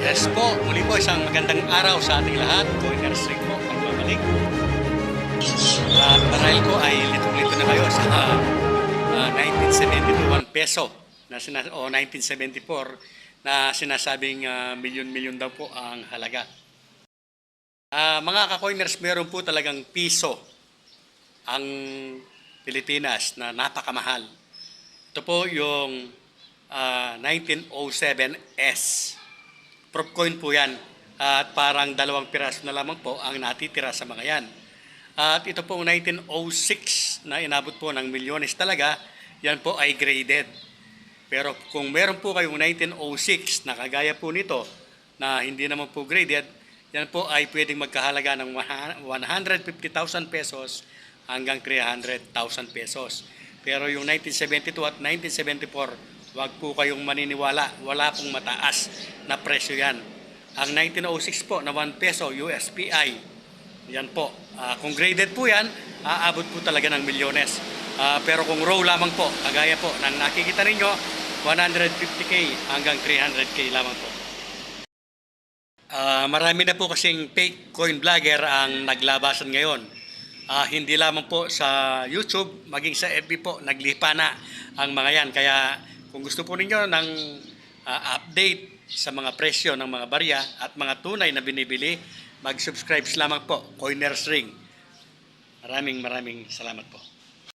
Yes po, muli po isang magandang araw sa ating lahat. Coiners Ring po, pagbabalik. At marahil ko ay litong-lito na kayo sa 1972 1 peso na sina, o 1974 na sinasabing ah, milyon-milyon daw po ang halaga. Ah, mga ka-coiners, meron po talagang piso ang Pilipinas na napakamahal. Ito po yung ah, 1907S. Prop coin po yan. At parang dalawang piraso na lamang po ang natitira sa mga yan. At ito po 1906 na inabot po ng milyones talaga, yan po ay graded. Pero kung meron po kayong 1906 na kagaya po nito na hindi naman po graded, yan po ay pwedeng magkahalaga ng 150,000 pesos hanggang 300,000 pesos. Pero yung 1972 at 1974, wag po kayong maniniwala. Wala pong mataas na presyo yan. Ang 1906 po na 1 peso USPI, yan po. Ah, kung graded po yan, aabot po talaga ng milyones. Ah, pero kung raw lamang po, kagaya po ng nakikita ninyo, 150k hanggang 300k lamang po. Ah, marami na po kasing fake coin vlogger ang naglabasan ngayon. Ah, hindi lamang po sa YouTube, maging sa FB po, naglipa na ang mga yan. Kaya kung gusto po ninyo ng ah, update sa mga presyo ng mga barya at mga tunay na binibili, mag-subscribe lamang po, Coiners Ring. Maraming maraming salamat po.